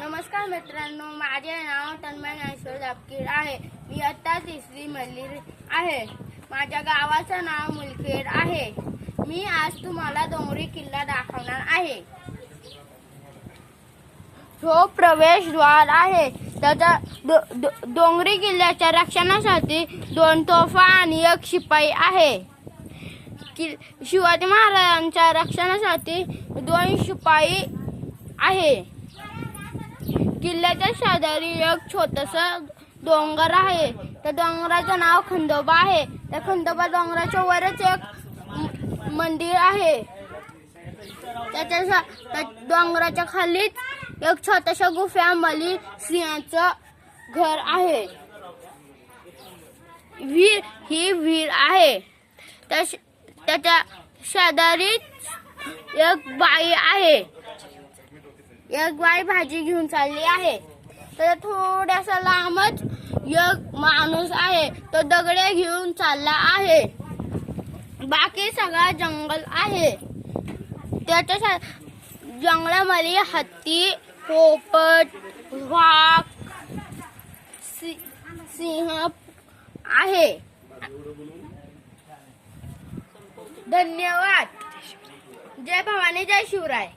नमस्कार मित्रांनो माझे नाव तन्मय ज्ञानेश्वर जापकीर आहे. मी आता तिसरी मल्ली आहे. माझ्या गावाचं नाव मुलखेड आहे. मी आज तुम्हाला डोंगरी किल्ला दाखवणार आहे. जो प्रवेशद्वार आहे. त्याचा डो- डो- डोंगरी किल्ल्याच्या रक्षणासाठी दोन तोफा आणि एक शिपाई आहे. कि शिवाजी महाराजांच्या रक्षणासाठी दोन शिपाई आहे. किल्ल्याच्या शेजारी एक छोटस डोंगर आहे. त्या डोंगराचं नाव खंडोबा आहे. त्या खंडोबा डोंगराच्या वरच एक मंदिर आहे. त्याच्या त्या डोंगराच्या खालीच एक छोट्याशा गुफ्यामध्ये सिंहाचं घर आहे. विहीर ही विहीर आहे. त्या त्याच्या शेजारीच एक बाई आहे. एक बाई भाजी घेऊन चालली आहे. तर थोड्यासा लांबच एक माणूस आहे. तो दगडे घेऊन चालला आहे. बाकी सगळा जंगल आहे. त्याच्या जंगलामध्ये हत्ती पोपट वाघ सि- सिंह आहे. धन्यवाद. जय भवानी जय शिवराय.